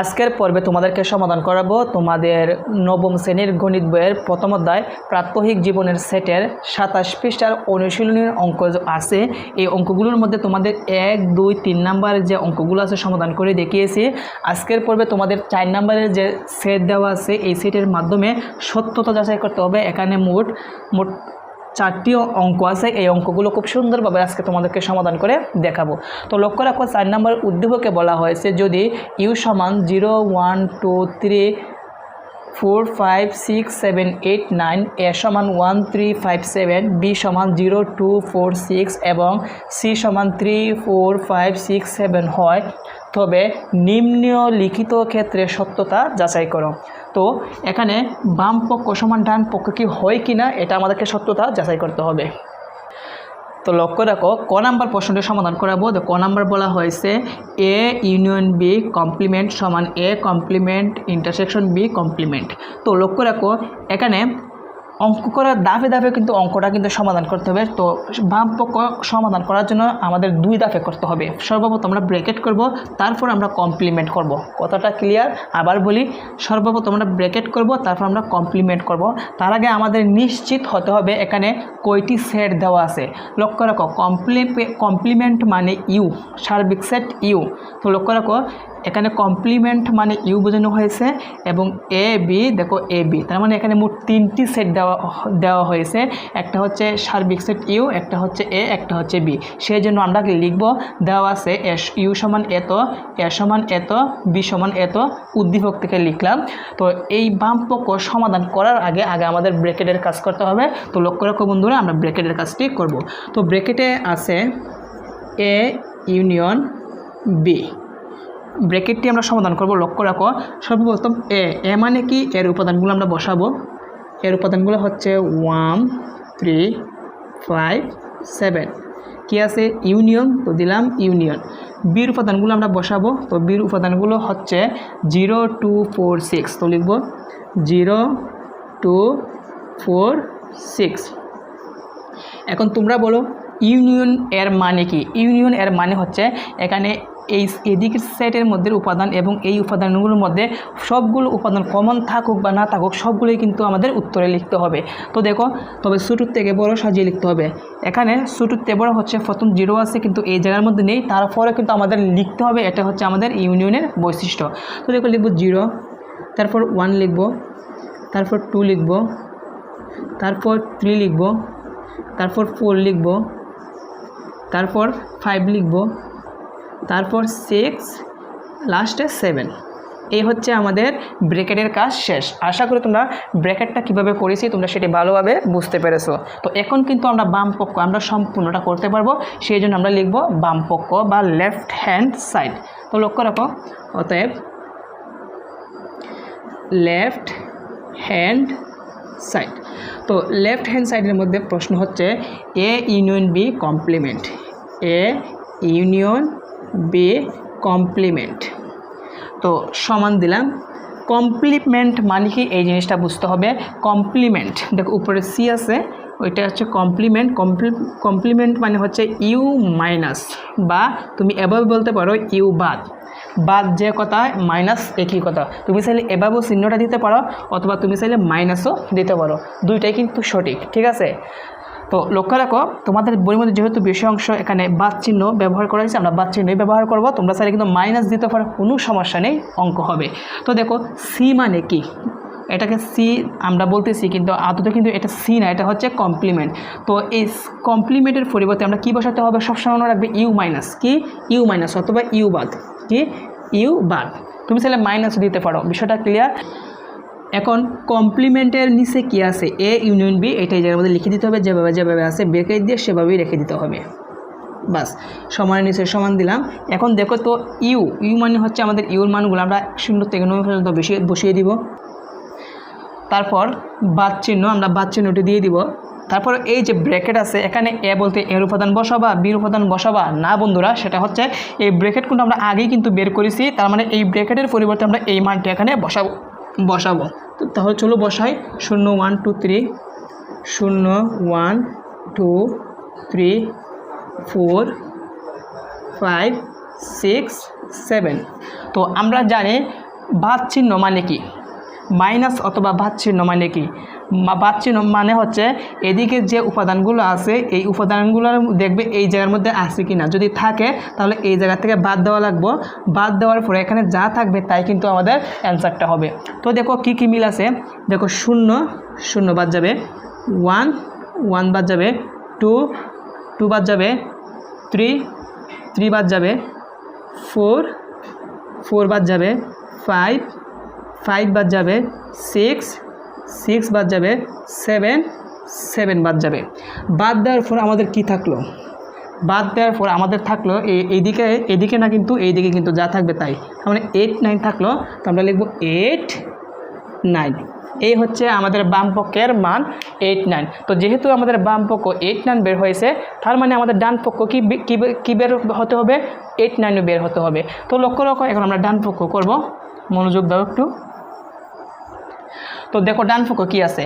আজকের পর্বে তোমাদেরকে সমাধান করাবো তোমাদের নবম শ্রেণির গণিত বইয়ের প্রথম অধ্যায়, প্রাত্যহিক জীবনের সেটের সাতাশ পৃষ্ঠার অনুশীলনীর অঙ্ক আছে। এই অঙ্কগুলোর মধ্যে তোমাদের এক, দুই, তিন নাম্বারের যে অঙ্কগুলো আছে সমাধান করে দেখিয়েছি। আজকের পর্বে তোমাদের চার নাম্বারের যে সেট দেওয়া আছে, এই সেটের মাধ্যমে সত্যতা যাচাই করতে হবে। এখানে মোট মোট চারটি অঙ্ক আছে। এই অঙ্কগুলো খুব সুন্দরভাবে আজকে তোমাদেরকে সমাধান করে দেখাবো। তো লক্ষ্য রাখো, চার নম্বর উদ্দীপকে বলা হয়েছে, যদি ইউ সমান zero, one, two, three, four, five, six, seven, eight, nine, A সমান one, three, five, seven, B সমান জিরো, টু, ফোর, সিক্স এবং সি সমান three, four, five, six, seven হয়, তবে নিম্নলিখিত ক্ষেত্রে সত্যতা যাচাই করো। তো এখানে বাম পক্ষ সমান ডান পক্ষ কি হয় কি না এটা আমাদেরকে সত্যতা যাচাই করতে হবে। তো লক্ষ্য রাখো ক নাম্বার প্রশ্নটি সমাধান করাবো। তো ক নাম্বার বলা হয়েছে এ ইউনিয়ন বি কমপ্লিমেন্ট সমান A complement intersection B complement তো লক্ষ্য রাখো, এখানে অঙ্ক করার দাফে দাফে কিন্তু অঙ্কটা কিন্তু সমাধান করতে হবে। তো বাম পক্ষ সমাধান করার জন্য আমাদের দুই দাফে করতে হবে। সর্বপ্রথম আমরা ব্রেকেট করব, তারপর আমরা কমপ্লিমেন্ট করব। কথাটা ক্লিয়ার? আবার বলি, সর্বপ্রথম আমরা ব্রেকেট করব, তারপর আমরা কমপ্লিমেন্ট করব। তার আগে আমাদের নিশ্চিত হতে হবে এখানে কয়টি সেট দেওয়া আছে। লক্ষ্য রাখো কমপ্লি কমপ্লিমেন্ট মানে ইউ, সার্বিক সেট ইউ। তো লক্ষ্য রাখো এখানে কমপ্লিমেন্ট মানে ইউ বোঝানো হয়েছে এবং এ বি দেখো এ বি তার মানে এখানে মোট তিনটি সেট দেওয়া দেওয়া হয়েছে। একটা হচ্ছে সার্বিক সেট ইউ একটা হচ্ছে এ একটা হচ্ছে বি সেই জন্য আমরা লিখব? দেওয়া আছে এস ইউ সমান এত এ সমান এত বি সমান এত উদ্দীপক থেকে লিখলাম। তো এই বাম পক্ষ সমাধান করার আগে আগে আমাদের ব্রেকেটের কাজ করতে হবে। তো লক্ষ্য রাখো বন্ধুরা, আমরা ব্রেকেটের কাজটি করব। তো ব্রেকেটে আছে এ ইউনিয়ন বি ব্র্যাকেটটি আমরা সমাধান করব, লক্ষ্য রাখো। সর্বপ্রথম এ এ মানে কি? এর উপাদানগুলো আমরা বসাবো। এর উপাদানগুলো হচ্ছে ওয়ান, থ্রি, ফাইভ, সেভেন। কী আছে? ইউনিয়ন, তো দিলাম ইউনিয়ন। বির উপাদানগুলো আমরা বসাবো। তো বির উপাদানগুলো হচ্ছে জিরো, টু, ফোর, সিক্স। তো লিখব, জিরো, টু, ফোর, সিক্স। এখন তোমরা বলো, ইউনিয়ন এর মানে কি? ইউনিয়ন এর মানে হচ্ছে এখানে এই এদিকের সেটের মধ্যে উপাদান এবং এই উপাদানগুলোর মধ্যে সবগুলো উপাদান কমন থাকুক বা না থাকুক, সবগুলোই কিন্তু আমাদের উত্তরে লিখতে হবে। তো দেখো, তবে ছোটোর থেকে বড় সাজিয়ে লিখতে হবে। এখানে থেকে বড় হচ্ছে, প্রথম জিরো আছে কিন্তু এই জায়গার মধ্যে নেই, তারপরে কিন্তু আমাদের লিখতে হবে, এটা হচ্ছে আমাদের ইউনিয়নের বৈশিষ্ট্য। তো দেখো, লিখব জিরো তারপর ওয়ান লিখব, তারপর টু লিখব, তারপর থ্রি লিখব, তারপর ফোর লিখব, তারপর ফাইভ লিখব তারপর সিক্স লাস্টে সেভেন এই হচ্ছে আমাদের ব্রেকেটের কাজ শেষ। আশা করি তোমরা ব্রেকেটটা কীভাবে করেছি তোমরা সেটি ভালোভাবে বুঝতে পেরেছ। তো এখন কিন্তু আমরা বাম পক্ষ, আমরা সম্পূর্ণটা করতে পারব। সেই জন্য আমরা লিখব বাম পক্ষ বা লেফট হ্যান্ড সাইড তো লক্ষ্য রাখো, অতএব লেফট হ্যান্ড সাইড তো লেফট হ্যান্ড সাইডের মধ্যে প্রশ্ন হচ্ছে A union B complement A union B complement তো সমান দিলাম। কমপ্লিমেন্ট মানে কি? এই জিনিসটা বুঝতে হবে। কমপ্লিমেন্ট দেখো উপরে সি আছে, ওইটা হচ্ছে কমপ্লিমেন্ট কমপ্লি কমপ্লিমেন্ট মানে হচ্ছে ইউ মাইনাস বা তুমি এভাবে বলতে পারো ইউ বাদ। বাদ যে কথা মাইনাস একই কথা। তুমি চাইলে এভাবেও চিহ্নটা দিতে পারো, অথবা তুমি চাইলে মাইনাসও দিতে পারো। দুইটাই কিন্তু সঠিক, ঠিক আছে? তো লক্ষ্য রাখো, তোমাদের বইয়ের মধ্যে যেহেতু বেশি অংশ এখানে বাদ চিহ্ন ব্যবহার করা হয়েছে, আমরা বাদ ব্যবহার করব। তোমরা চাইলে কিন্তু মাইনাস দিতে পারো, কোনো সমস্যা নেই, অঙ্ক হবে। তো দেখো সি মানে কি? এটাকে সি আমরা বলতেছি, কিন্তু আদতে কিন্তু এটা সি না, এটা হচ্ছে কমপ্লিমেন্ট তো এই কমপ্লিমেন্টের পরিবর্তে আমরা কী বসাতে হবে? সবসময় মনে রাখবে ইউ মাইনাস কি? ইউ মাইনাস অথবা ইউ বাদ, কি? ইউ বাদ। তুমি চাইলে মাইনাস দিতে পারো। বিষয়টা ক্লিয়ার এখন কমপ্লিমেন্টের নিচে কি আছে? এ ইউনিয়ন বি এটাই জায়গার মধ্যে লিখে দিতে হবে, যেভাবে যেভাবে আছে ব্রেকেট দিয়ে সেভাবেই রেখে দিতে হবে। বাস সমানের নিচে সমান দিলাম। এখন দেখো তো ইউ ইউ মানে হচ্ছে আমাদের ইউর মানগুলো, আমরা শূন্য থেকে নয় পর্যন্ত বেশি বসিয়ে দিব। তারপর বাদ চিহ্ন, আমরা বাদ চিহ্নটি দিয়ে দিব। তারপর এই যে ব্র্যাকেট আছে, এখানে এ বলতে এর উপাদান বসাবা বির উপাদান বসাবা। না বন্ধুরা, সেটা হচ্ছে এই ব্র্যাকেট কিন্তু আমরা আগেই কিন্তু বের করেছি, তার মানে এই ব্র্যাকেটের পরিবর্তে আমরা এই মানটি এখানে বসাবো। বসাবো। তো তাহলে চলো বসাই। শূন্য ওয়ান টু থ্রি শূন্য one two three four five six seven তো আমরা জানি ভাত চিহ্ন মানে কি? মাইনাস অথবা ভাত চিহ্ন মানে কি? মা- বাদ চিহ্ন মানে হচ্ছে এদিকে যে উপাদানগুলো আছে, এই উপাদানগুলো দেখবে এই জায়গার মধ্যে আছে কি না যদি থাকে, তাহলে এই জায়গা থেকে বাদ দেওয়া লাগবো। বাদ দেওয়ার পরে এখানে যা থাকবে তাই কিন্তু আমাদের অ্যান্সারটা হবে। তো দেখো কি কি মিল আছে? দেখো শূন্য শূন্য বাদ যাবে। ওয়ান ওয়ান বাদ যাবে। টু টু বাদ যাবে। থ্রি থ্রি বাদ যাবে। ফোর ফোর বাদ যাবে। ফাইভ ফাইভ বাদ যাবে। সিক্স সিক্স বাদ যাবে, সেভেন সেভেন বাদ যাবে। বাদ দেওয়ার পর আমাদের কি থাকল? বাদ দেওয়ার পর আমাদের থাকল এই এইদিকে এদিকে না কিন্তু এইদিকে কিন্তু যা থাকবে তাই। মানে এইট নাইন থাকল, তো আমরা লিখব এইট নাইন এই হচ্ছে আমাদের বাম পক্ষের মান এইট নাইন তো যেহেতু আমাদের বাম পক্ষ এইট নাইন বের হয়েছে, তার মানে আমাদের ডান পক্ষ কি কি বের হতে হবে? এইট নাইনও বের হতে হবে। তো লক্ষ্য রাখো, এখন আমরা ডান পক্ষ করব। মনোযোগ দাও একটু। তো দেখো ডান পক্ষ কি আছে?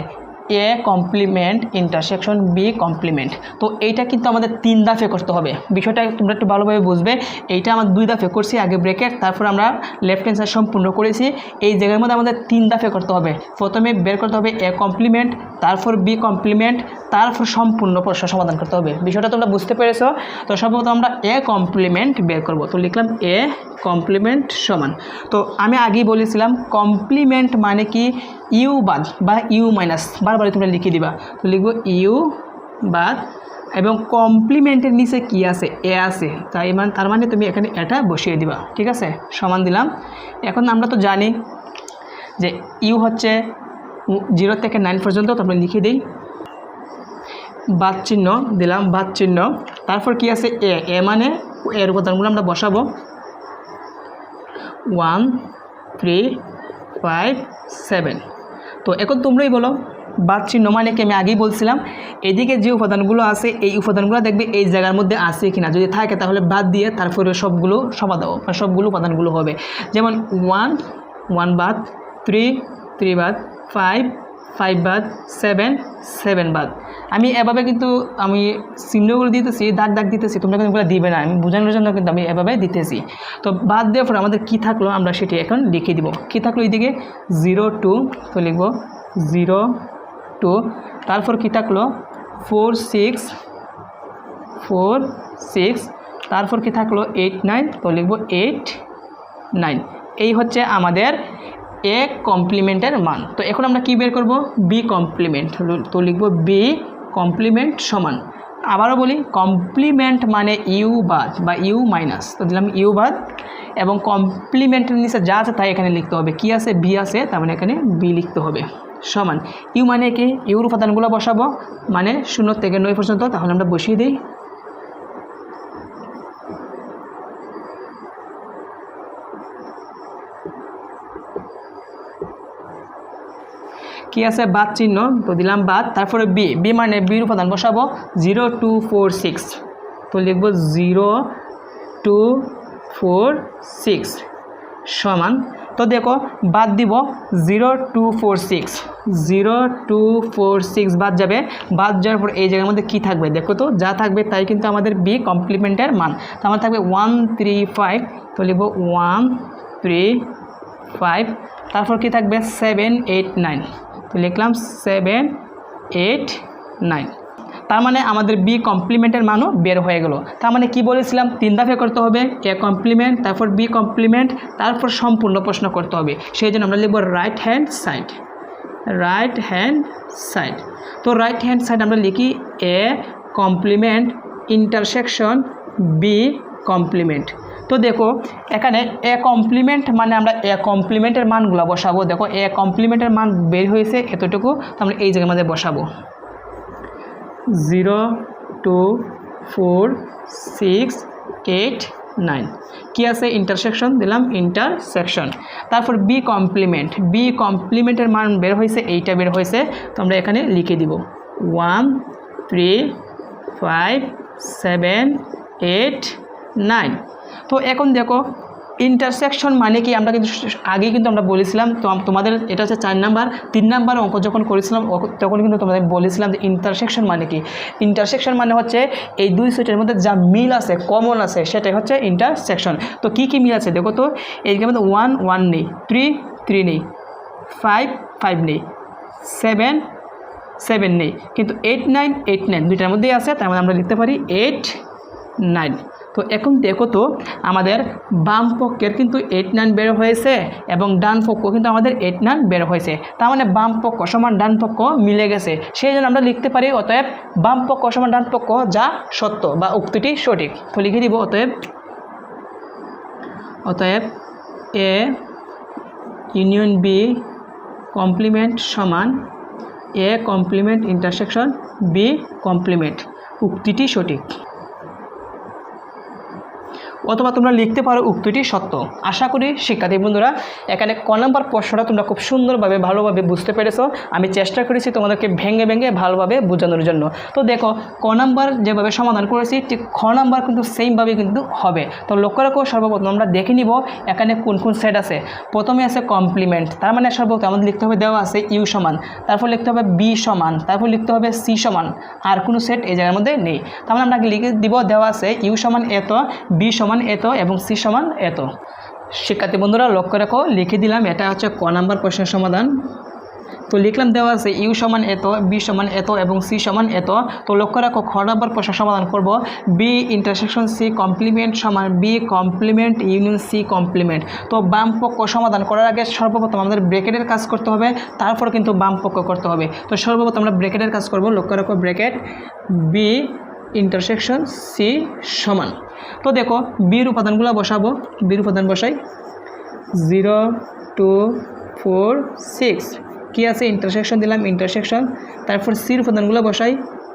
A complement intersection B complement তো এইটা কিন্তু আমাদের তিন দাফে করতে হবে। বিষয়টা তোমরা একটু ভালোভাবে বুঝবে। এইটা আমরা দুই দাফে করছি আগে ব্রেকেট তারপর আমরা লেফট হ্যান্ড সাইড সম্পূর্ণ করেছি। এই জায়গার মধ্যে আমাদের তিন দাফে করতে হবে। প্রথমে বের করতে হবে এ কমপ্লিমেন্ট তারপর বি কমপ্লিমেন্ট তারপর সম্পূর্ণ প্রশ্ন সমাধান করতে হবে। বিষয়টা তোমরা বুঝতে পেরেছ? তো সর্বপ্রথম আমরা এ কমপ্লিমেন্ট বের করব। তো লিখলাম এ কমপ্লিমেন্ট সমান। তো আমি আগেই বলেছিলাম কমপ্লিমেন্ট মানে কি? ইউ বাদ বা ইউ মাইনাস বারবারই তোমরা লিখে দিবা। তো লিখব ইউ বাদ এবং কমপ্লিমেন্টের নিচে কি আছে? এ আছে। তাই মানে তার মানে তুমি এখানে এটা বসিয়ে দিবা। ঠিক আছে? সমান দিলাম। এখন আমরা তো জানি যে ইউ হচ্ছে জিরো থেকে নাইন পর্যন্ত তোমরা লিখে দিই। বাদ চিহ্ন দিলাম, বাদ চিহ্ন। তারপর কি আছে? এ এ মানে এর উপাদানগুলো আমরা বসাবো। One, three, five, seven. তো এখন তোমরাই বলো, বাদ চিহ্ন মানে কি? আমি আগেই বলছিলাম, এদিকে যে উপাদানগুলো আছে, এই উপাদানগুলো দেখবে এই জায়গার মধ্যে আছে কিনা। যদি থাকে, তাহলে বাদ দিয়ে তারপরে সবগুলো সবা দাও, বা সবগুলো উপাদানগুলো হবে। যেমন ওয়ান ওয়ান বাদ, থ্রি থ্রি বাদ, ফাইভ ফাইভ বাদ সেভেন সেভেন বাদ আমি এভাবে কিন্তু আমি চিহ্নগুলো দিতেছি, দাগ দাগ দিতেছি, তোমরা কিন্তু দিবে না। আমি বোঝানোর জন্য কিন্তু আমি এভাবে দিতেছি। তো বাদ দেওয়ার পর আমাদের কী থাকল আমরা সেটি এখন লিখে দিব। কী থাকল এইদিকে? জিরো টু তো লিখব জিরো টু তারপর কী থাকল? ফোর সিক্স ফোর সিক্স তারপর কি থাকল? এইট নাইন তো লিখব এইট নাইন এই হচ্ছে আমাদের এ কমপ্লিমেন্টের মান। তো এখন আমরা কি বের করব? বি কমপ্লিমেন্ট তো লিখব বি কমপ্লিমেন্ট সমান। আবারও বলি কমপ্লিমেন্ট মানে ইউ বাদ বা ইউ মাইনাস তো দিলাম ইউ বাদ এবং কমপ্লিমেন্টের নিচে যা আছে তাই এখানে লিখতে হবে। কি আছে? বি আছে, তার মানে এখানে বি লিখতে হবে। সমান। ইউ মানে কি? ইউর উপাদানগুলো বসাবো। মানে শূন্য থেকে নয় পর্যন্ত। তাহলে আমরা বসিয়ে দিই। কি আছে? বাদ চিহ্ন, তো দিলাম বাদ। তারপরে বি বি মানে বির উপাদান বসাবো, জিরো টু ফোর সিক্স। তো লিখব জিরো টু ফোর সিক্স সমান। তো দেখো, বাদ দিব zero two four six. Zero two four six বাদ যাবে। বাদ যাওয়ার পর এই জায়গার মধ্যে কী থাকবে? দেখো তো, যা থাকবে তাই কিন্তু আমাদের বি কমপ্লিমেন্টের মান। তো আমার থাকবে ওয়ান থ্রি ফাইভ তো লিখব ওয়ান থ্রি ফাইভ তারপর কি থাকবে? সেভেন এইট নাইন তো লিখলাম সেভেন এইট নাইন তার মানে আমাদের বি কমপ্লিমেন্টের মানও বের হয়ে গেল। তার মানে কি বলেছিলাম? তিন ধাপে করতে হবে এ কমপ্লিমেন্ট তারপর বি কমপ্লিমেন্ট তারপর সম্পূর্ণ প্রশ্ন করতে হবে। সেই জন্য আমরা লিখব right hand side right hand side তো রাইট হ্যান্ড সাইড আমরা লিখি A complement intersection B complement তো দেখো, এখানে এ কমপ্লিমেন্ট মানে আমরা এ কমপ্লিমেন্টের মানগুলো বসাবো। দেখো এ কমপ্লিমেন্টের মান বের হয়েছে এতটুকু, তো আমরা এই জায়গার মধ্যে বসাবো। Zero, two, four, six, eight, nine. কী আছে? ইন্টারসেকশন দিলাম ইন্টারসেকশন তারপর বি কমপ্লিমেন্ট বি কমপ্লিমেন্টের মান বের হয়েছে, এইটা বের হয়েছে, তো আমরা এখানে লিখে দিব। One, three, five, seven, eight, nine. তো এখন দেখো ইন্টারসেকশন মানে কি? আমরা কিন্তু আগে কিন্তু আমরা বলেছিলাম, তো তোমাদের এটা হচ্ছে চার নাম্বার। তিন নাম্বার অঙ্ক যখন করেছিলাম তখন কিন্তু তোমাদের বলেছিলাম যে ইন্টারসেকশন মানে কি? ইন্টারসেকশন মানে হচ্ছে এই দুই সেটের মধ্যে যা মিল আছে কমন আছে, সেটাই হচ্ছে ইন্টারসেকশন তো কি কি মিল আছে দেখো তো? এইখানে মধ্যে ওয়ান ওয়ান নেই থ্রি থ্রি নেই ফাইভ ফাইভ নেই সেভেন সেভেন নেই। কিন্তু এইট নাইন এইট নাইন দুইটার মধ্যেই আছে, তার মধ্যে আমরা লিখতে পারি এইট নাইন তো এখন দেখো তো, আমাদের বাম পক্ষের কিন্তু এইট নাইন বের হয়েছে এবং ডান পক্ষ কিন্তু আমাদের এইট নাইন বের হয়েছে। তার মানে বাম পক্ষ সমান ডান পক্ষ মিলে গেছে। সেই জন্য আমরা লিখতে পারি অতএব বাম পক্ষ সমান ডান পক্ষ যা সত্য বা উক্তিটি সঠিক। তো লিখে দিব অতএব অতএব এ ইউনিয়ন বি কমপ্লিমেন্ট সমান A complement intersection B complement উক্তিটি সঠিক। অথবা তোমরা লিখতে পারো উক্তিটি সত্য। আশা করি শিক্ষার্থী বন্ধুরা, এখানে ক নম্বর প্রশ্নটা তোমরা খুব সুন্দরভাবে, ভালোভাবে বুঝতে পেরেছ। আমি চেষ্টা করেছি তোমাদেরকে ভেঙে ভেঙে ভালোভাবে বোঝানোর জন্য। তো দেখো, ক নম্বর যেভাবে সমাধান করেছি, ঠিক খ নম্বর কিন্তু সেমভাবে কিন্তু হবে। তো লক্ষ্য রাখো, সর্বপ্রথম আমরা দেখে নিব এখানে কোন কোন সেট আছে। প্রথমে আছে কমপ্লিমেন্ট তার মানে সর্বপ্রথম আমাদের লিখতে হবে, দেওয়া আছে ইউ সমান। তারপর লিখতে হবে বি সমান, তারপর লিখতে হবে সি সমান। আর কোনো সেট এই জায়গার মধ্যে নেই। তার মানে আমরা লিখে দিব, দেওয়া আছে ইউ সমান এত বি সমান এত এবং সি সমান এত। শিক্ষার্থী বন্ধুরা, লক্ষ্য রেখো, লিখে দিলাম, এটা হচ্ছে ক নাম্বার প্রশ্নের সমাধান। তো লিখলাম, দেওয়া আছে ইউ সমান এত, বি সমান এত এবং সি সমান এত। তো লক্ষ্য রাখো, খ নম্বর প্রশ্ন সমাধান করব। বি ইন্টারসেকশন সি কমপ্লিমেন্ট সমান B complement union C complement তো বাম পক্ষ সমাধান করার আগে সর্বপ্রথম আমাদের ব্রেকেটের কাজ করতে হবে, তারপর কিন্তু বাম পক্ষ করতে হবে। তো সর্বপ্রথম আমরা ব্রেকেটের কাজ করব, লক্ষ্য রাখো ব্রেকেট বি ইন্টারসেকশন সি সমান। তো দেখো বির উপাদানগুলো বসাবো। বির উপাদান বসাই। জিরো টু ফোর সিক্স কী আছে? ইন্টারসেকশন দিলাম ইন্টারসেকশন তারপর সির উপাদানগুলো বসাই।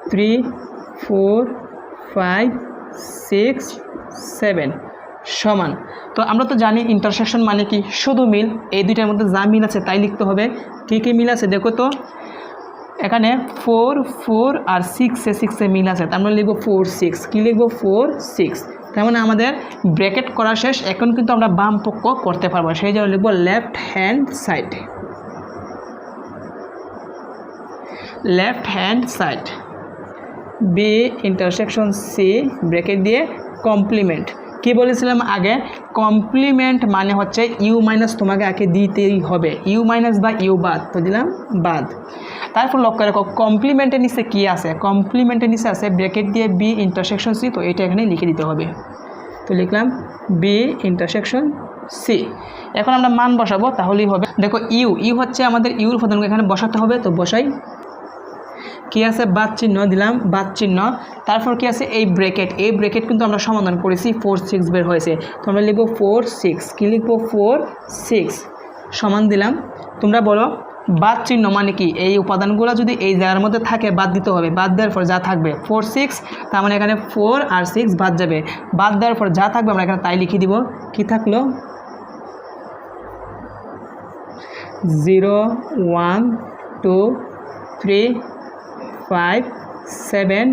Three four five six seven সমান। তো আমরা তো জানি ইন্টারসেকশন মানে কি? শুধু মিল। এই দুইটার মধ্যে যা মিল আছে তাই লিখতে হবে। কী কী মিল আছে? দেখো তো। এখানে ফোর ফোর আর সিক্সে সিক্সে মিল আছে। তার মানে লিখব ফোর সিক্স কী লিখব? ফোর সিক্স তার মানে আমাদের ব্র্যাকেট করা শেষ। এখন কিন্তু আমরা বাম পক্ষ করতে পারব। সেই জন্য লিখব left hand side left hand side B intersection C bracket দিয়ে কমপ্লিমেন্ট কি বলেছিলাম আগে? কমপ্লিমেন্ট মানে হচ্ছে ইউ মাইনাস তোমাকে আগে দিতেই হবে। ইউ মাইনাস বা ইউ বাদ। তো দিলাম বাদ। তারপর লক্ষ্য রাখো কমপ্লিমেন্টের নিচে কী আছে? কমপ্লিমেন্টের নিচে আছে ব্রেকেট দিয়ে বি ইন্টারসেকশন সি তো এটা এখানে লিখে দিতে হবে। তো লিখলাম বি ইন্টারসেকশন সি এখন আমরা মান বসাবো, তাহলেই হবে। দেখো ইউ ইউ হচ্ছে আমাদের ইউর উপাদানকে এখানে বসাতে হবে, তো বসাই কি আছে? বাদ চিহ্ন দিলাম, বাদ চিহ্ন। তারপর কি আছে? এই ব্রেকেট এই ব্রেকেট কিন্তু আমরা সমাধান করেছি ফোর সিক্স বের হয়েছে। তো আমরা লিখব ফোর সিক্স কী লিখব? ফোর সিক্স সমান দিলাম। তোমরা বলো, বাদ চিহ্ন মানে কি? এই উপাদানগুলো যদি এই জায়গার মধ্যে থাকে, বাদ দিতে হবে। বাদ দেওয়ার পর যা থাকবে ফোর সিক্স তার মানে এখানে ফোর আর সিক্স বাদ যাবে। বাদ দেওয়ার পর যা থাকবে, আমরা এখানে তাই লিখে দিব। কি থাকল? Zero one two three five seven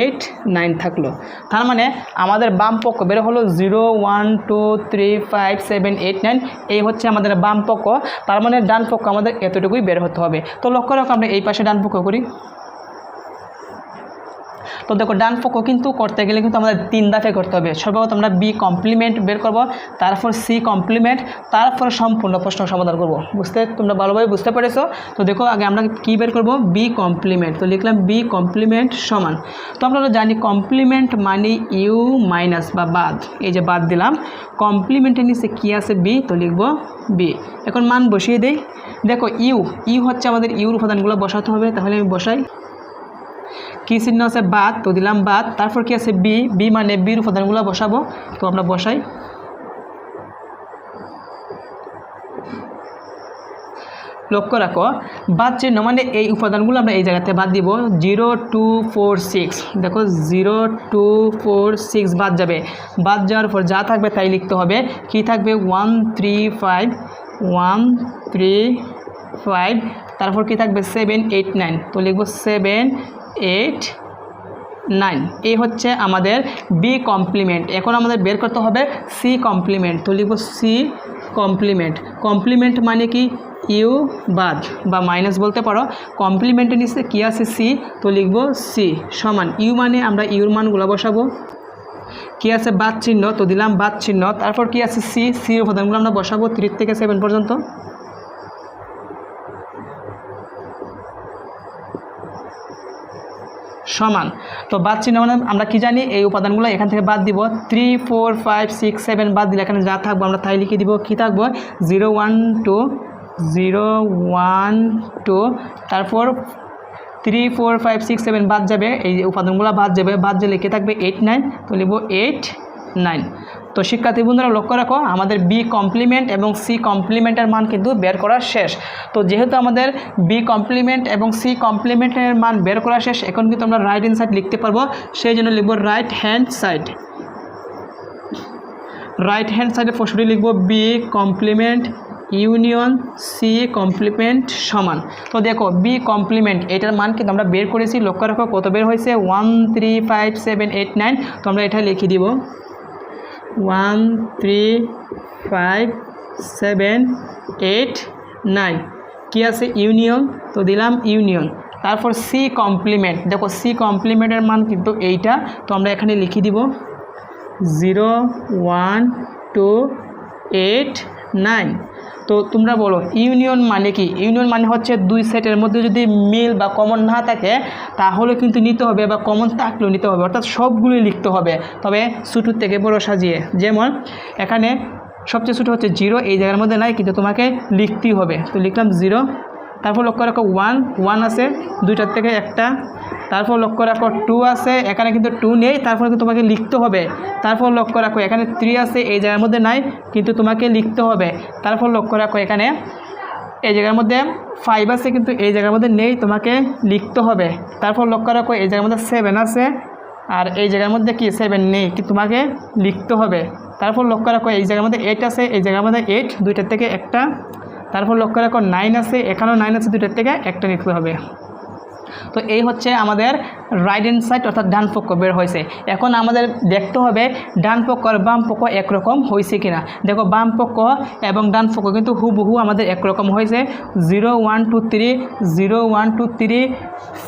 eight nine থাকল। তার মানে আমাদের বাম পক্ষ বের হলো zero one two three five seven eight nine এই হচ্ছে আমাদের বাম পক্ষ। তার মানে ডান পক্ষ আমাদের এতটুকুই বের হতে হবে। তো লক্ষ্য রাখো, আমরা এই পাশে ডান পক্ষ করি। তো দেখো, ডান পক্ষ কিন্তু করতে গেলে কিন্তু আমাদের তিন দাফে করতে হবে। সর্বপ্রথম আমরা বি কমপ্লিমেন্ট বের করব, তারপর সি কমপ্লিমেন্ট তারপর সম্পূর্ণ প্রশ্ন সমাধান করব। বুঝতে, তোমরা ভালোভাবে বুঝতে পেরেছ? তো দেখো, আগে আমরা কি বের করব? বি কমপ্লিমেন্ট তো লিখলাম বি কমপ্লিমেন্ট সমান। তো আমরা জানি কমপ্লিমেন্ট মানে ইউ মাইনাস বা বাদ, এই যে বাদ দিলাম। কমপ্লিমেন্টের নিচে কী আছে? বি তো লিখব বি এখন মান বসিয়ে দেই। দেখো ইউ ইউ হচ্ছে আমাদের ইউর উপাদানগুলো বসাতে হবে, তাহলে আমি বসাই। কি চিহ্ন আছে বাদ তো দিলাম বাদ তারপর কি আছে বি? বি মানে বির উপাদানগুলো বসাবো। তো আমরা বসাই। লক্ষ্য রাখো বাদ চিহ্ন মানে এই উপাদানগুলো আমরা এই জায়গাতে বাদ দিব। Zero two four six. দেখো, জিরো টু ফোর সিক্স বাদ যাবে। বাদ যাওয়ার পর যা থাকবে তাই লিখতে হবে। কি থাকবে? One three five, one three five তারপর কি থাকবে? সেভেন এইট নাইন তো লিখব সেভেন এইট নাইন এই হচ্ছে আমাদের বি কমপ্লিমেন্ট এখন আমাদের বের করতে হবে সি কমপ্লিমেন্ট তো লিখব সি কমপ্লিমেন্ট কমপ্লিমেন্ট মানে কি? ইউ বাদ বা মাইনাস বলতে পারো। কমপ্লিমেন্টের নিচে কী আছে? সি তো লিখব সি সমান ইউ মানে আমরা ইউর মানগুলো বসাবো। কি আছে? বাদ চিহ্ন। তো দিলাম বাদ চিহ্ন। তারপর কি আছে? সি সি উপাদানগুলো আমরা বসাবো থ্রি থেকে সেভেন পর্যন্ত। সমান। তো বাদ চিহ্ন মানে আমরা কি জানি, এই উপাদানগুলো এখান থেকে বাদ দিব। Three four five six seven বাদ দিলে এখানে যা থাকব আমরা তাই লিখে দিব। কী থাকব? Zero one two zero one two তারপর three four five six seven বাদ যাবে। এই উপাদানগুলো বাদ যাবে। বাদ যে লিখে থাকবে? এইট নাইন তো লিখব এইট নাইন তো শিক্ষার্থী বন্ধুরা, লক্ষ্য রাখো, আমাদের বি কমপ্লিমেন্ট এবং সি কমপ্লিমেন্টের মান কিন্তু বের করা শেষ। তো যেহেতু আমাদের বি কমপ্লিমেন্ট এবং সি কমপ্লিমেন্টের মান বের করা শেষ, এখন কিন্তু আমরা রাইট হ্যান্ড সাইড লিখতে পারব। সেই জন্য লিখব right hand side right hand সাইডে প্রশ্নটি লিখব B complement union C complement সমান। তো দেখো বি কমপ্লিমেন্ট এটার মান কিন্তু আমরা বের করেছি। লক্ষ্য রাখো, কত বের হয়েছে? One three five seven eight nine তো আমরা এটা লিখে দিব। One three five seven eight nine. কী আছে? ইউনিয়ন। তো দিলাম ইউনিয়ন। তারপর সি কমপ্লিমেন্ট দেখো সি কমপ্লিমেন্টের মান কিন্তু এইটা। তো আমরা এখানে লিখে দিব। Zero one two eight nine তো তোমরা বলো ইউনিয়ন মানে কি? ইউনিয়ন মানে হচ্ছে দুই সেটের মধ্যে যদি মিল বা কমন না থাকে, তাহলে কিন্তু নিতে হবে বা কমন থাকলেও নিতে হবে। অর্থাৎ সবগুলি লিখতে হবে। তবে ছোটোর থেকে বড় সাজিয়ে, যেমন এখানে সবচেয়ে ছোটো হচ্ছে জিরো এই জায়গার মধ্যে নাই, কিন্তু তোমাকে লিখতেই হবে। তো লিখলাম জিরো তারপর লক্ষ্য রাখো ওয়ান ওয়ান আছে, দুইটার থেকে একটা। তারপর লক্ষ্য রাখো টু আছে, এখানে কিন্তু টু নেই, তারপর কিন্তু তোমাকে লিখতে হবে। তারপর লক্ষ্য রাখো, এখানে থ্রি আছে, এই জায়গার মধ্যে নাই, কিন্তু তোমাকে লিখতে হবে। তারপর লক্ষ্য রাখো এখানে, এই জায়গার মধ্যে ফাইভ আছে, কিন্তু এই জায়গার মধ্যে নেই, তোমাকে লিখতে হবে। তারপর লক্ষ্য রাখো, এই জায়গার মধ্যে সেভেন আছে, আর এই জায়গার মধ্যে কি সেভেন নেই কি তোমাকে লিখতে হবে। তারপর লক্ষ্য রাখো, এই জায়গার মধ্যে এইট আছে, এই জায়গার মধ্যে এইট দুইটার থেকে একটা। তারপর লক্ষ্য রাখো নাইন আছে এখানেও নাইন আছে দুটার থেকে একটা নিতে হবে। তো এই হচ্ছে আমাদের রাইট হ্যান্ড সাইড অর্থাৎ ডান পক্ষ বের হয়েছে। এখন আমাদের দেখতে হবে ডান পক্ষ আর বাম পক্ষ একরকম হয়েছে কিনা। দেখো, বাম পক্ষ এবং ডান পক্ষ কিন্তু হুবহু আমাদের একরকম হয়েছে। Zero, one, two, three, zero, one, two, three,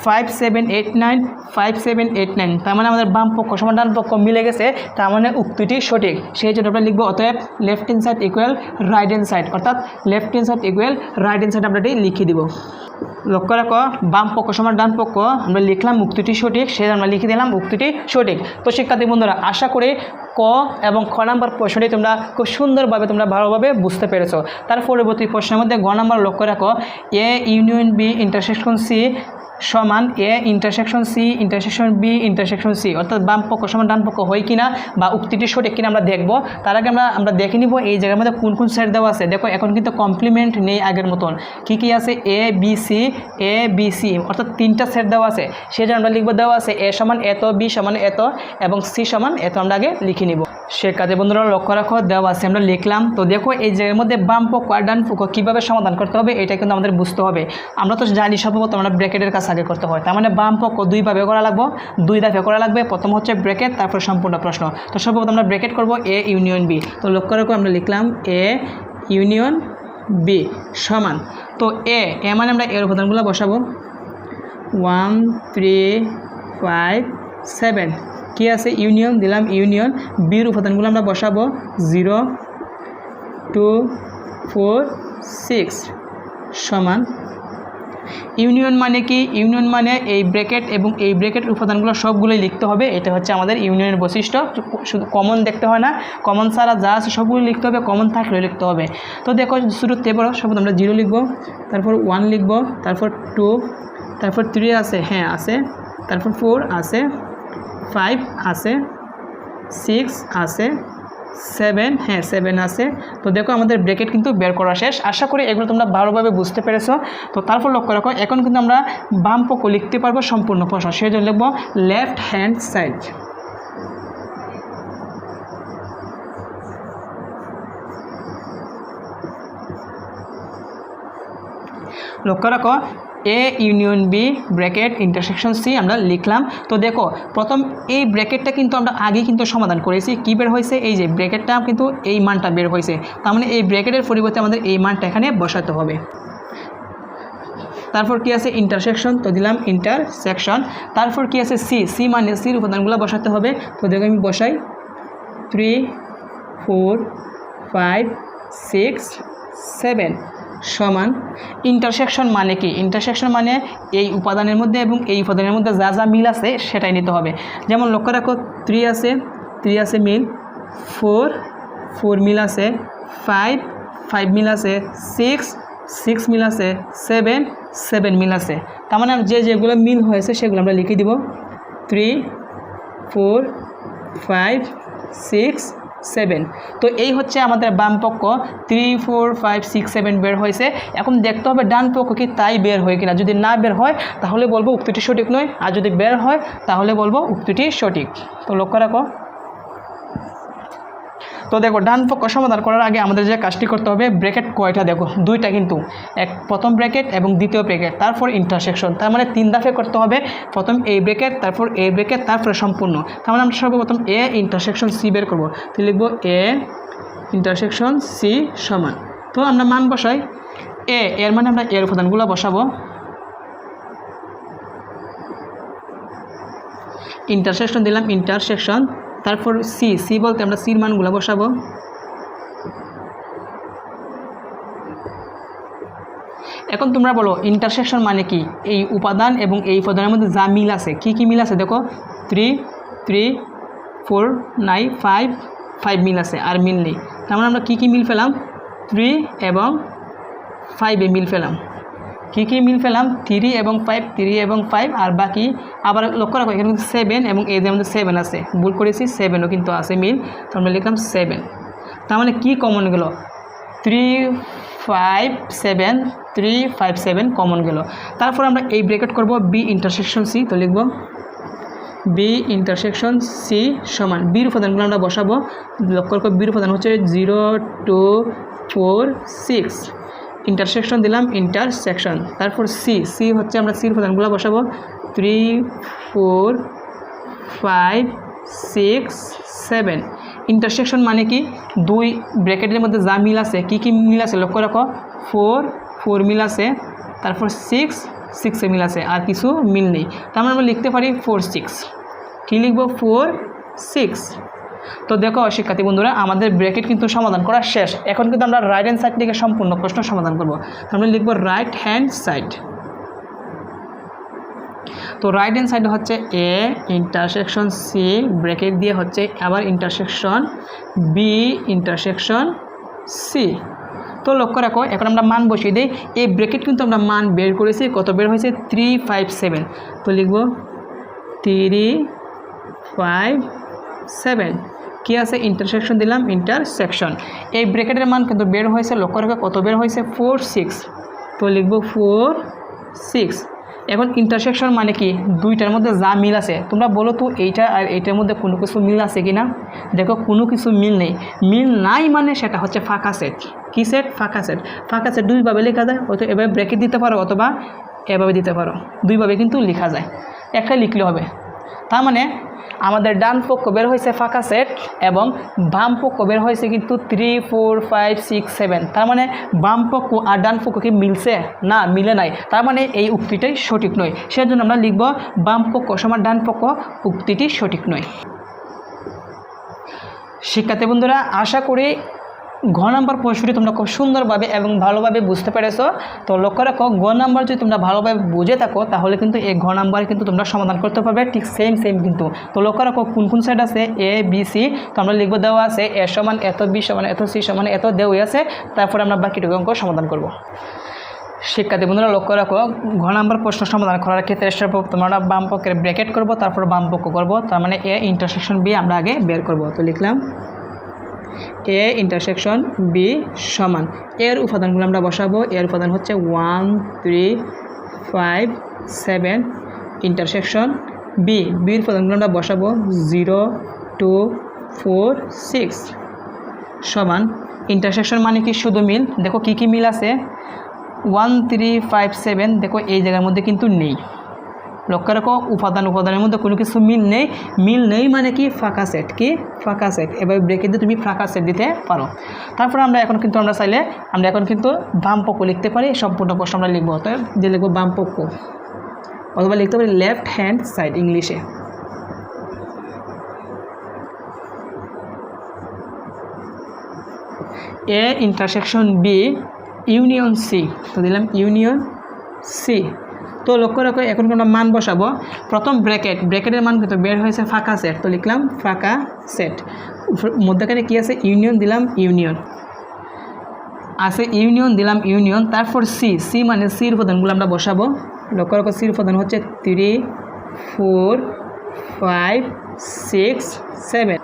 five, seven, eight, nine, five, seven, eight, nine. তার মানে আমাদের বাম পক্ষ সমান ডান পক্ষ মিলে গেছে, তার মানে উক্তিটি সঠিক। সেই জন্য আমরা লিখব অতএব left hand side equal right hand side অর্থাৎ left hand side equal right hand side আমরা এটি লিখে দিব। লক্ষ্য রাখো, বাম পক্ষ সমান ডান পক্ষ, আমরা লিখলাম উক্তিটি সঠিক সে আমরা লিখে দিলাম উক্তিটি সঠিক। তো শিক্ষার্থী বন্ধুরা, আশা করে ক এবং খ নাম্বার প্রশ্নটি তোমরা খুব সুন্দরভাবে তোমরা ভালোভাবে বুঝতে পেরেছ। তার পরবর্তী প্রশ্নের মধ্যে গ নাম্বার লক্ষ্য রাখো। A, union B, intersection C সমান A intersection C intersection B intersection C অর্থাৎ বাম পক্ষ সমান ডান পক্ষ হয় কিনা বা উক্তিটি সঠিক কিনা আমরা দেখব। তার আগে আমরা আমরা দেখে নিব এই জায়গার মধ্যে কোন কোন সেট দেওয়া আছে। দেখো, এখন কিন্তু কমপ্লিমেন্ট নেই আগের মতন। কি কি আছে? A B C A B C অর্থাৎ তিনটা সেট দেওয়া আছে। জন্য আমরা লিখব দেওয়া আছে এ সমান এত বি সমান এত এবং সি সমান এত আমরা আগে লিখে নিব। সে কাজে বন্ধুরা লক্ষ্য রাখো, দেওয়া আছে, আমরা লিখলাম। তো দেখো, এই জায়গার মধ্যে বাম পক্ষ আর ডান পক্ষ কীভাবে সমাধান করতে হবে, এটা কিন্তু আমাদের বুঝতে হবে। আমরা তো জানি সম্ভবত আমরা ব্র্যাকেটের কাজ আগে করতে হয়। তার মানে বাম পক্ষ দুইভাবে করা লাগবো, দুই ধাপে করা লাগবে। প্রথম হচ্ছে ব্র্যাকেট, তারপর সম্পূর্ণ প্রশ্ন। তো সম্ভবত আমরা ব্র্যাকেট করব, এ, ইউনিয়ন, বি। তো লক্ষ্য রাখো, আমরা লিখলাম এ, ইউনিয়ন, বি, সমান। তো এ এ মানে আমরা এর উপাদানগুলো বসাবো। One, three, five, seven. কী আছে? ইউনিয়ন, দিলাম ইউনিয়ন। বির উপাদানগুলো আমরা বসাবো। জিরো, টু, ফোর, সিক্স সমান। ইউনিয়ন মানে কি? ইউনিয়ন মানে এই ব্র্যাকেট এবং এই ব্র্যাকেট উপাদানগুলো সবগুলোই লিখতে হবে। এটা হচ্ছে আমাদের ইউনিয়নের বৈশিষ্ট্য। শুধু কমন দেখতে হয় না। কমন ছাড়া যা আছে সবগুলো লিখতে হবে। কমন থাকলেও লিখতে হবে। তো দেখো শুরুতে বড় সব আমরা জিরো লিখব। তারপর ওয়ান লিখব। তারপর টু তারপর থ্রি আছে। হ্যাঁ আছে। তারপর ফোর আছে। ফাইভ আছে, সিক্স আছে, সেভেন হ্যাঁ সেভেন আছে। তো দেখো আমাদের ব্রেকেট কিন্তু বের করা শেষ। আশা করি এগুলো তোমরা ভালোভাবে বুঝতে পেরেছ। তো তারপর লক্ষ্য রাখো, এখন কিন্তু আমরা বাম পক্ষ লিখতে পারব সম্পূর্ণ প্রশ্ন। সেই জন্য লিখব লেফট হ্যান্ড সাইড লক্ষ্য রাখো A union B bracket intersection C আমরা লিখলাম। তো দেখো, প্রথম এই ব্র্যাকেটটা কিন্তু আমরা আগেই কিন্তু সমাধান করেছি। কী বের হয়েছে? এই যে ব্র্যাকেটটা কিন্তু এই মানটা বের হয়েছে। তার মানে এই ব্র্যাকেটের পরিবর্তে আমাদের এই মানটা এখানে বসাতে হবে। তারপর কি আছে? ইন্টারসেকশন তো দিলাম ইন্টারসেকশন তারপর কি আছে? সি সি মানে সির উপাদানগুলো বসাতে হবে। তো দেখো আমি বসাই। Three four five six seven সমান। ইন্টারসেকশন মানে কি? ইন্টারসেকশন মানে এই উপাদানের মধ্যে এবং এই উপাদানের মধ্যে যা যা মিল আছে সেটাই নিতে হবে। যেমন লক্ষ্য রাখো থ্রি আছে থ্রি আছে মিল ফোর ফোর মিল আছে ফাইভ ফাইভ মিল আছে সিক্স সিক্স মিল আছে সেভেন সেভেন মিল আছে। তার মানে যে যেগুলো মিল হয়েছে সেগুলো আমরা লিখে দিব। Three four five six seven. তো এই হচ্ছে আমাদের বাম পক্ষ three four five six seven বের হয়েছে। এখন দেখতে হবে ডান পক্ষ কি তাই বের হয় কিনা। যদি না বের হয়, তাহলে বলব উক্তিটি সঠিক নয়। আর যদি বের হয়, তাহলে বলব উক্তিটি সঠিক। তো লক্ষ্য রাখো। তো দেখো, ডান পক্ষ সমাধান করার আগে আমাদের যে কাজটি করতে হবে, ব্র্যাকেট কয়টা দেখো? দুইটা কিন্তু। এক, প্রথম ব্র্যাকেট এবং দ্বিতীয় ব্র্যাকেট, তারপর ইন্টারসেকশন তার মানে তিন দাফে করতে হবে, প্রথম এই ব্র্যাকেট, তারপর এই ব্র্যাকেট, তারপরে সম্পূর্ণ। তার মানে আমরা সর্বপ্রথম এ ইন্টারসেকশন সি বের করব। তো লিখব এ ইন্টারসেকশন সি সমান। তো আমরা মান বসাই। এ এর মানে আমরা এর উপাদানগুলো বসাবো। ইন্টারসেকশন দিলাম ইন্টারসেকশন তারপর সি সি বলতে আমরা সির মানগুলো বসাবো। এখন তোমরা বলো ইন্টারসেকশন মানে কি? এই উপাদান এবং এই উপাদানের মধ্যে যা মিল আছে, কি কি মিল আছে? দেখো three three four nine five five মিল আছে, আর মিল নেই। তার মানে আমরা কী কী মিল পেলাম? থ্রি এবং ফাইভে মিল পেলাম। কী কী মিল পেলাম? থ্রি এবং ফাইভ থ্রি এবং ফাইভ আর বাকি আবার লক্ষ্য রাখো, এখানে কিন্তু সেভেন এবং এদের মধ্যে সেভেন আছে। ভুল করেছি সেভেনও কিন্তু আছে মিল, তো আমরা লিখলাম সেভেন তার মানে কী কমন গেল? Three five seven three five seven common গেল। তারপর আমরা এই ব্রেকেট করব বি ইন্টারসেকশন সি তো লিখব বি ইন্টারসেকশন সি সমান বির উপাদানগুলো আমরা বসাবো। লক্ষ্য করব বির উপাদান হচ্ছে zero two four six intersection দিলাম ইন্টারসেকশন তারপর সি সি হচ্ছে আমরা সির প্রধানগুলো বসাবো। Three four five six seven intersection মানে কি? দুই ব্র্যাকেটের মধ্যে যা মিল আছে, কী কী মিল আছে লক্ষ্য রাখো। ফোর ফোর মিল আছে, তারপর সিক্স সিক্সে মিল আছে, আর কিছু মিল নেই। তার মানে আমরা লিখতে পারি ফোর সিক্স কী লিখব? ফোর সিক্স তো দেখো, শিক্ষার্থী বন্ধুরা, আমাদের ব্র্যাকেট কিন্তু সমাধান করা শেষ। এখন কিন্তু আমরা রাইট হ্যান্ড সাইড থেকে সম্পূর্ণ প্রশ্ন সমাধান করব। আমরা লিখব রাইট হ্যান্ড সাইড তো রাইট হ্যান্ড সাইড হচ্ছে এ ইন্টারসেকশন সি ব্র্যাকেট দিয়ে হচ্ছে আবার ইন্টারসেকশন বি ইন্টারসেকশন সি তো লক্ষ্য রাখো, এখন আমরা মান বসিয়ে দিই। এই ব্র্যাকেট কিন্তু আমরা মান বের করেছি, কত বের হয়েছে? থ্রি ফাইভ সেভেন তো লিখব থ্রি ফাইভ সেভেন কী আছে? ইন্টারসেকশন দিলাম ইন্টারসেকশন এই ব্র্যাকেটের মান কিন্তু বের হয়েছে, লক্ষ্য রাখো কত বের হয়েছে? ফোর সিক্স তো লিখব ফোর সিক্স এখন ইন্টারসেকশন মানে কি? দুইটার মধ্যে যা মিল আছে। তোমরা বলো তো এইটা আর এইটার মধ্যে কোনো কিছু মিল আছে কি না দেখো, কোনো কিছু মিল নেই। মিল নাই মানে সেটা হচ্ছে ফাঁকা সেট কী সেট ফাঁকা সেট ফাঁকা সেট দুইভাবে লেখা যায়, হয়তো এভাবে ব্রেকেট দিতে পারো অথবা এভাবে দিতে পারো। দুইভাবে কিন্তু লেখা যায়। একটা লিখলে হবে। তার মানে আমাদের ডান পক্ষ বের হয়েছে ফাঁকা সেট এবং বাম পক্ষ বের হয়েছে কিন্তু three four five six seven তার মানে বাম পক্ষ আর ডান পক্ষ কি মিলছে? না, মিলে নাই। তার মানে এই উক্তিটাই সঠিক নয়। সেজন্য আমরা লিখব বাম পক্ষ সমান ডান পক্ষ, উক্তিটি সঠিক নয়। শিক্ষার্থী বন্ধুরা, আশা করি ঘ নাম্বার প্রশ্নটি তোমরা খুব সুন্দরভাবে এবং ভালোভাবে বুঝতে পেরেছ। তো লক্ষ্য রাখো, ঘ নাম্বার যদি তোমরা ভালোভাবে বুঝে থাকো, তাহলে কিন্তু এই ঘ নাম্বার কিন্তু তোমরা সমাধান করতে পারবে, ঠিক সেম সেম কিন্তু। তো লক্ষ্য রাখো, কোন কোন সাইড আছে? এ বি সি তো আমরা লিখব দেওয়া আছে এ সমান এত বি সমান এত সি সমান এত দেওয়া আছে, তারপরে আমরা বাকিটুকু অঙ্ক সমাধান করব। শিক্ষার্থী বন্ধুরা, লক্ষ্য রাখো, ঘ নাম্বার প্রশ্ন সমাধান করার ক্ষেত্রে তোমরা বাম পক্ষের ব্র্যাকেট করব, তারপর বাম পক্ষ করব, তার মানে এ ইন্টারসেকশন বি আমরা আগে বের করব। তো লিখলাম। এ ইন্টারসেকশন বি সমান। এর উপাদানগুলো আমরা বসাবো। এর উপাদান হচ্ছে one three five seven intersection B বির উপাদানগুলো আমরা বসাবো। জিরো টু ফোর সিক্স সমান। ইন্টারসেকশন মানে কি? শুধু মিল। দেখো কি কি মিল আছে? ওয়ান থ্রি ফাইভ সেভেন দেখো এই জায়গার মধ্যে কিন্তু নেই। লক্ষ্য রাখো উপাদান, উপাদানের মধ্যে কোনো কিছু মিল নেই। মিল নেই মানে কি? ফাঁকা সেট। কি? ফাঁকা সেট। এবার ব্রেকে দিয়ে তুমি ফাঁকা সেট দিতে পারো। তারপরে আমরা এখন কিন্তু আমরা চাইলে, আমরা এখন কিন্তু বাম পক্ষ লিখতে পারি। সম্পূর্ণ প্রশ্ন আমরা লিখব। অতএব যে লিখব বাম পক্ষ। অথবা লিখতে পারি লেফট হ্যান্ড সাইড ইংলিশে A. Intersection B union C তো দিলাম ইউনিয়ন সি তো লক্ষ্য রাখো, এখন আমরা মান বসাবো। প্রথম ব্র্যাকেট, ব্র্যাকেটের মান কিন্তু বের হয়েছে ফাঁকা সেট, তো লিখলাম ফাঁকা সেট। মধ্যখানে কী আছে? ইউনিয়ন, দিলাম ইউনিয়ন। আছে ইউনিয়ন, দিলাম ইউনিয়ন, তারপর সি সি মানে সির উপাদানগুলো আমরা বসাবো। লক্ষ্য রাখো সির উপাদান হচ্ছে three four five six seven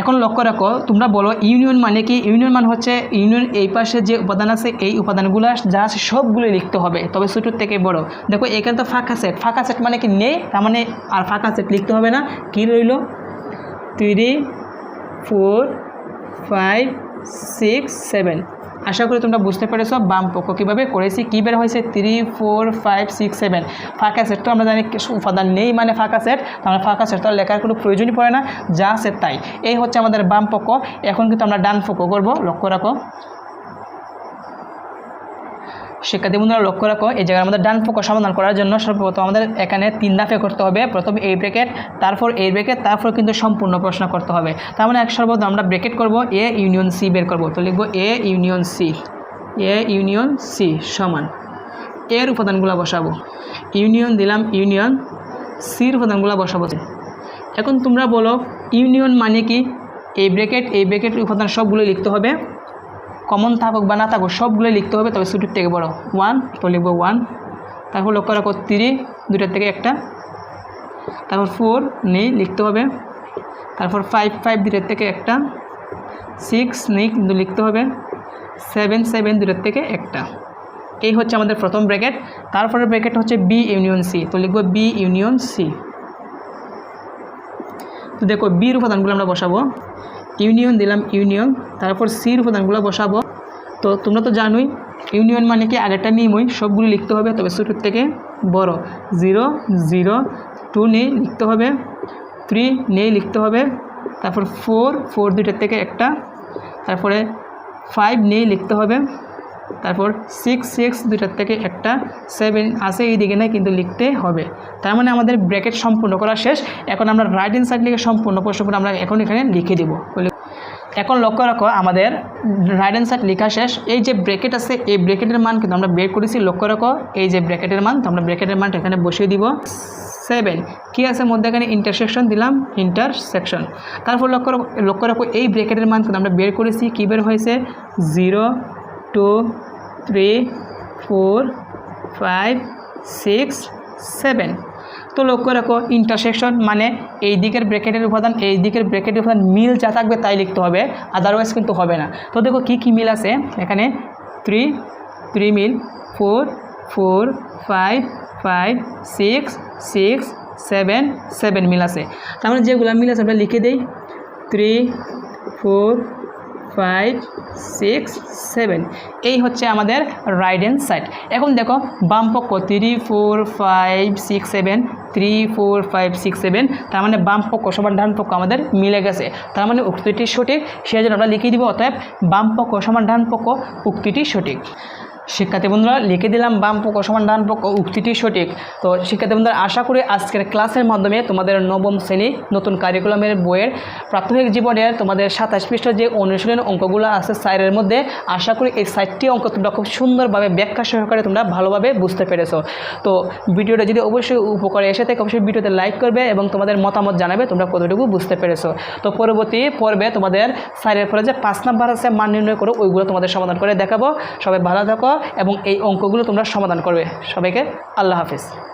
এখন লক্ষ্য রাখো, তোমরা বলো ইউনিয়ন মানে কি? ইউনিয়ন মানে হচ্ছে ইউনিয়ন এই পাশে যে উপাদান আছে, এই উপাদানগুলো যা সবগুলো লিখতে হবে, তবে ছোটোর থেকে বড়। দেখো, এখানে তো ফাঁকা সেট ফাঁকা সেট মানে কি? নেই, তার মানে আর ফাঁকা সেট লিখতে হবে না। কি রইল? Three four five six seven আশা করি তোমরা বুঝতে পেরেছ বাম পক্ষ কীভাবে করেছি, কী বের হয়েছে three four five six seven ফাঁকা সেট তো আমরা জানি উপাদান নেই মানে ফাঁকা সেট আমরা ফাঁকা সেট তো লেখার কোনো প্রয়োজনই পড়ে না, যা আছে তাই। এই হচ্ছে আমাদের বাম পক্ষ, এখন কিন্তু আমরা ডান পক্ষ করব, লক্ষ্য রাখো। শিক্ষার্থী বন্ধুরা লক্ষ্য রাখো, এই জায়গার আমাদের ডান পক্ষ সমাধান করার জন্য সর্বপ্রথম আমাদের এখানে তিন ধাপে করতে হবে। প্রথম এই ব্রেকেট, তারপর এই ব্রেকেট, তারপর কিন্তু সম্পূর্ণ প্রশ্ন করতে হবে। তার মানে এক সর্বপ্রথম আমরা ব্রেকেট করব, এ ইউনিয়ন সি বের করব। তো লিখব A union C, A union C সমান। এর উপাদানগুলো বসাবো। ইউনিয়ন দিলাম ইউনিয়ন সির উপাদানগুলো বসাবো। এখন তোমরা বলো, ইউনিয়ন মানে কি? এই ব্রেকেট, এই ব্রেকেটের উপাদান সবগুলো লিখতে হবে। কমন থাকুক বা না থাকুক সবগুলো লিখতে হবে, তবে ছুটির থেকে বড়। ওয়ান তো লিখব ওয়ান তারপর লক্ষ্য রাখো থ্রি দুটার থেকে একটা। তারপর ফোর নেই, লিখতে হবে। তারপর ফাইভ ফাইভ দুটার থেকে একটা। সিক্স নেই, কিন্তু লিখতে হবে। সেভেন সেভেন দুটার থেকে একটা। এই হচ্ছে আমাদের প্রথম ব্র্যাকেট তারপরে ব্র্যাকেট হচ্ছে বি ইউনিয়ন সি তো লিখব বি ইউনিয়ন সি তো দেখো বির উপাদানগুলো আমরা বসাবো। ইউনিয়ন দিলাম, ইউনিয়ন। তারপর সির উপাদানগুলো বসাবো। তো তোমরা তো জানোই, ইউনিয়ন মানে কি? আগেরটা নিয়মই সবগুলো লিখতে হবে। তবে ছোটোর থেকে বড়। জিরো জিরো, টু নেই লিখতে হবে। থ্রি নেই লিখতে হবে। তারপর ফোর ফোর দুইটার থেকে একটা। তারপরে ফাইভ নেই লিখতে হবে। তারপর সিক্স সিক্স দুইটার থেকে একটা সেভেন আছে এই দিকে নেই কিন্তু লিখতে হবে। তার মানে আমাদের ব্র্যাকেট সম্পূর্ণ করা শেষ। এখন আমরা রাইট হ্যান্ড সাইড লিখে সম্পূর্ণ প্রশ্নগুলো আমরা এখন এখানে লিখে দিব। এখন লক্ষ্য রাখো, আমাদের রাইট হ্যান্ড সাইড লেখা শেষ। এই যে ব্র্যাকেট আছে, এই ব্র্যাকেটের মান কিন্তু আমরা বের করেছি। লক্ষ্য রাখো, এই যে ব্র্যাকেটের মান, তো আমরা ব্র্যাকেটের মানটা এখানে বসিয়ে দিব। সেভেন কী আছে মধ্যে এখানে? ইন্টারসেকশন দিলাম ইন্টারসেকশন তারপর লক্ষ্য রাখো লক্ষ্য রাখো, এই ব্র্যাকেটের মান কিন্তু আমরা বের করেছি। কী বের হয়েছে? Zero two, three, four, five, six, seven. তো লক্ষ্য রাখো ইন্টারসেকশন মানে এই দিকের ব্র্যাকেটের উপাদান, এই দিকের ব্র্যাকেটের উপাদান মিল যা থাকবে তাই লিখতে হবে আদারওয়াইজ কিন্তু হবে না। তো দেখো কী কী মিল আছে এখানে? থ্রি থ্রি মিল, four four, five five, six six, seven seven মিল আছে। তার মানে যেগুলো মিল আছে আমরা লিখে দিই, three, four five six seven এই হচ্ছে আমাদের রাইট হ্যান্ড সাইড এখন দেখো, বাম পক্ষ three four five six seven three four five six seven তার মানে বাম পক্ষ, সমান ডান পক্ষ আমাদের মিলে গেছে। তার মানে উক্তিটি সঠিক সেই জন্য আমরা লিখে দিব, অতএব বাম পক্ষ, সমান ডান পক্ষ, উক্তিটি সঠিক। শিক্ষার্থী বন্ধুরা, লিখে দিলাম বাম পক্ষ সমান ডান পক্ষ, উক্তিটি সঠিক। তো শিক্ষার্থী বন্ধুরা, আশা করি আজকের ক্লাসের মাধ্যমে তোমাদের নবম শ্রেণি নতুন কারিকুলামের বইয়ের প্রাথমিক জীবনের তোমাদের সাতাশ পৃষ্ঠার যে অনুশীলন অঙ্কগুলো আছে সাইডের মধ্যে, আশা করি এই সাইটটি অঙ্ক তোমরা খুব সুন্দরভাবে ব্যাখ্যা সহকারে তোমরা ভালোভাবে বুঝতে পেরেছ। তো ভিডিওটা যদি অবশ্যই উপকারে এসে থাকে, অবশ্যই ভিডিওতে লাইক করবে এবং তোমাদের মতামত জানাবে, তোমরা কতটুকু বুঝতে পেরেছ। তো পরবর্তী পর্বে তোমাদের সাইডের পরে যে পাঁচ নাম্বার আছে, মান নির্ণয় করো ওইগুলো তোমাদের সমাধান করে দেখাবো। সবাই ভালো থাকো এবং এই অঙ্কগুলো তোমরা সমাধান করবে। সবাইকে আল্লাহ হাফিজ।